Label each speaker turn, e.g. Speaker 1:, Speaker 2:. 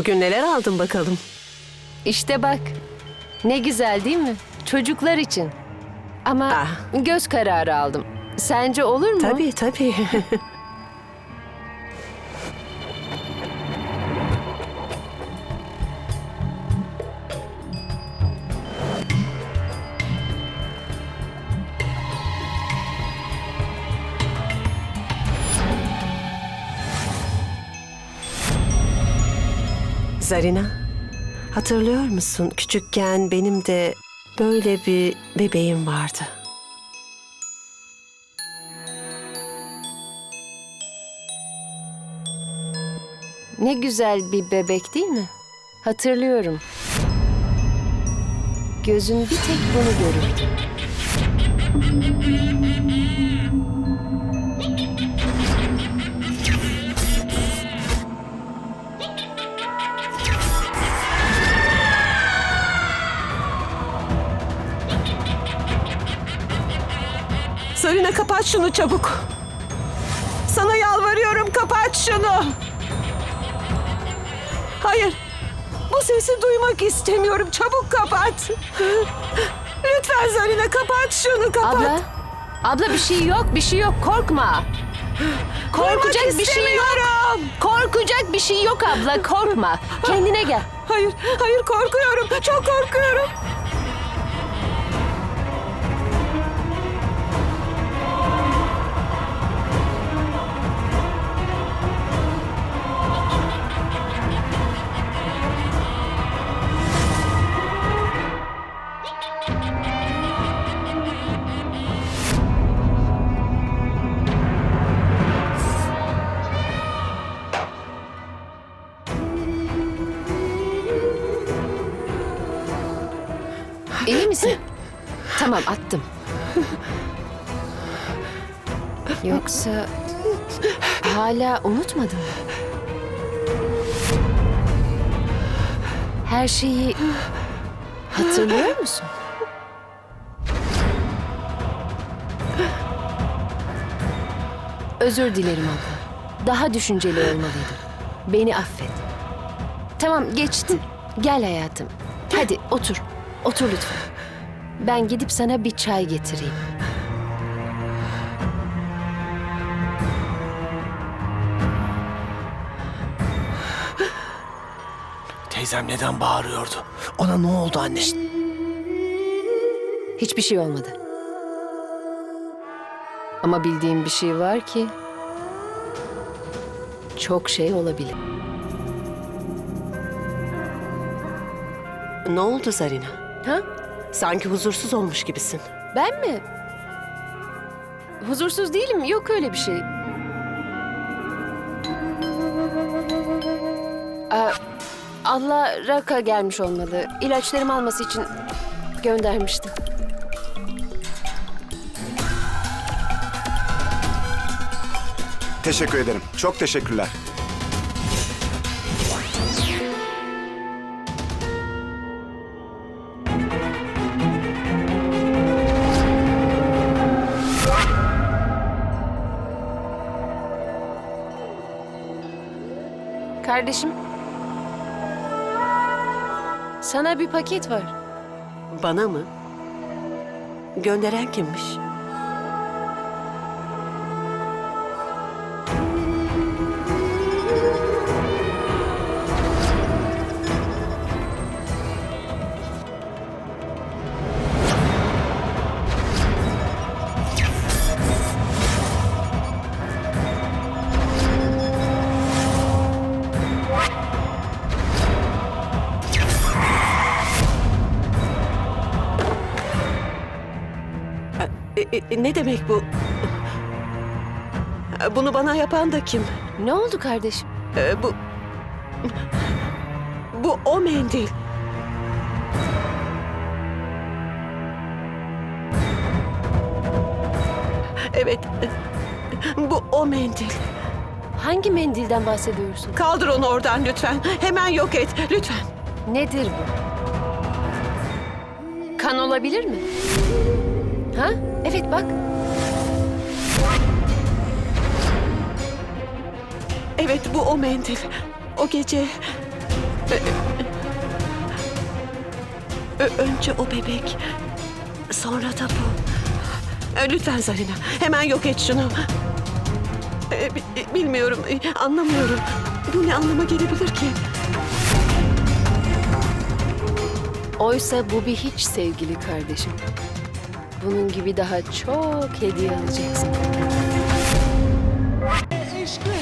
Speaker 1: Bugün neler aldın bakalım?
Speaker 2: İşte bak. Ne güzel değil mi? Çocuklar için. Ama
Speaker 1: Ah.
Speaker 2: göz kararı aldım. Sence olur mu?
Speaker 1: Tabii tabii. Zarina, hatırlıyor musun? Küçükken benim de böyle bir bebeğim vardı.
Speaker 2: Ne güzel bir bebek değil mi? Hatırlıyorum. Gözün bir tek bunu görürdü.
Speaker 1: Zarina kapat şunu çabuk. Sana yalvarıyorum kapat şunu. Hayır. Bu sesi duymak istemiyorum. Çabuk kapat. Lütfen Zarina kapat şunu kapat.
Speaker 2: Abla, abla bir şey yok, bir şey yok. Korkma. Korkacak bir şey yok.
Speaker 1: istemiyorum.
Speaker 2: Korkacak bir şey yok abla, korkma. Kendine gel.
Speaker 1: Hayır, hayır korkuyorum. Çok korkuyorum.
Speaker 2: Tamam, attım. Yoksa hala unutmadın mı? Her şeyi hatırlıyor musun? Özür dilerim abla. Daha düşünceli olmalıydım. Beni affet. Tamam geçti. Gel hayatım. Hadi otur. Otur lütfen. Ben gidip sana bir çay getireyim.
Speaker 3: Teyzem neden bağırıyordu? Ona ne oldu anne?
Speaker 2: Hiçbir şey olmadı. Ama bildiğim bir şey var ki çok şey olabilir.
Speaker 1: Ne oldu Zarina?
Speaker 2: Ha?
Speaker 1: Sanki huzursuz olmuş gibisin.
Speaker 2: Ben mi? Huzursuz değilim. Yok öyle bir şey. Aa, Allah Raka gelmiş olmalı. İlaçlarımı alması için göndermişti.
Speaker 4: Teşekkür ederim. Çok teşekkürler.
Speaker 2: Kardeşim. Sana bir paket var.
Speaker 1: Bana mı? Gönderen kimmiş? E, ne demek bu? Bunu bana yapan da kim?
Speaker 2: Ne oldu kardeşim?
Speaker 1: E, bu... Bu o mendil. Evet. Bu o mendil.
Speaker 2: Hangi mendilden bahsediyorsun?
Speaker 1: Kaldır onu oradan lütfen. Hemen yok et lütfen.
Speaker 2: Nedir bu? Kan olabilir mi? Ha? Evet bak.
Speaker 1: Evet bu o mendil. O gece Ö- önce o bebek. Sonra da bu. Ee, Lütfen Zarina. Hemen yok et şunu. Bi- Bilmiyorum. e, Anlamıyorum. Bu ne anlama gelebilir ki?
Speaker 2: Oysa bu bir hiç sevgili kardeşim. Bunun gibi daha çok hediye alacaksın. Eşkı.